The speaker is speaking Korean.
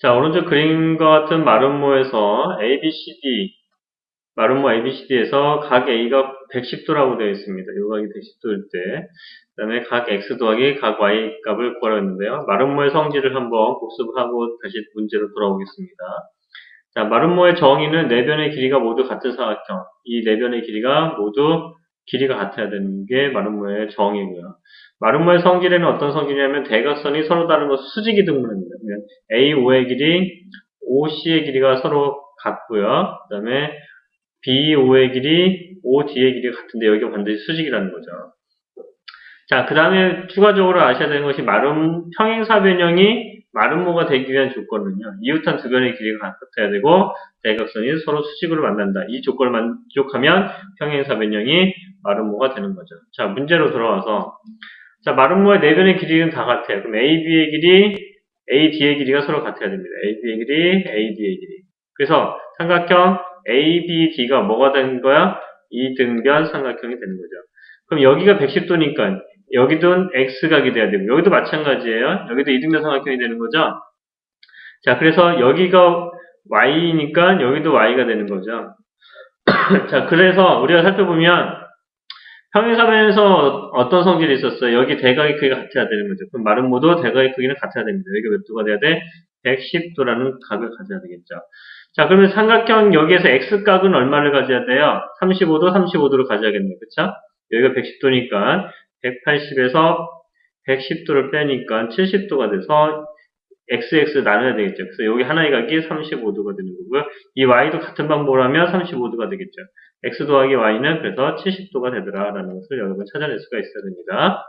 자, 오른쪽 그림과 같은 마름모에서 ABCD, 마름모 ABCD에서 각 A가 110도라고 되어 있습니다. 요 각이 110도일 때. 그 다음에 각 X 더하기 각 Y 값을 구하라고 했는데요. 마름모의 성질을 한번 복습하고 다시 문제로 돌아오겠습니다. 자, 마름모의 정의는 네 변의 길이가 모두 같은 사각형. 이네 변의 길이가 모두 길이가 같아야 되는 게 마름모의 정의고요. 마름모의 성질에는 어떤 성질이냐면 대각선이 서로 다른 것을 수직이 등분합니다. 그러면 A5의 길이, OC의 길이가 서로 같고요. 그 다음에 B5의 길이, OD의 길이가 같은데 여기가 반드시 수직이라는 거죠. 자, 그 다음에 추가적으로 아셔야 되는 것이 마름, 평행사 변형이 마름모가 되기 위한 조건은요. 이웃한 두 변의 길이가 같아야 되고 대각선이 서로 수직으로 만난다. 이 조건을 만족하면 평행사 변형이 마름모가 되는 거죠. 자, 문제로 돌아와서 자, 마름모의 네 변의 길이는 다 같아요. 그럼 AB의 길이, AD의 길이가 서로 같아야 됩니다. AB의 길이, AD의 길이. 그래서 삼각형 ABD가 뭐가 되는 거야? 이등변 삼각형이 되는 거죠. 그럼 여기가 110도니까 여기도 X각이 돼야 되고 여기도 마찬가지예요. 여기도 이등변 삼각형이 되는 거죠. 자, 그래서 여기가 Y니까 여기도 Y가 되는 거죠. 자, 그래서 우리가 살펴보면 평행사변에서 어떤 성질이 있었어요? 여기 대각의 크기가 같아야 되는 거죠. 그럼 마름모도 대각의 크기는 같아야 됩니다. 여기가 몇 도가 돼야 돼? 110도라는 각을 가져야 되겠죠. 자, 그러면 삼각형 여기에서 x각은 얼마를 가져야 돼요? 35도, 35도를 가져야겠네요. 그쵸? 여기가 110도니까 180에서 110도를 빼니까 70도가 돼서 xx 나눠야 되겠죠. 그래서 여기 하나의 각이 35도가 되는 거고요. 이 y도 같은 방법을 하면 35도가 되겠죠. x 더하기 y는 그래서 70도가 되더라라는 것을 여러분 찾아낼 수가 있어야 됩니다.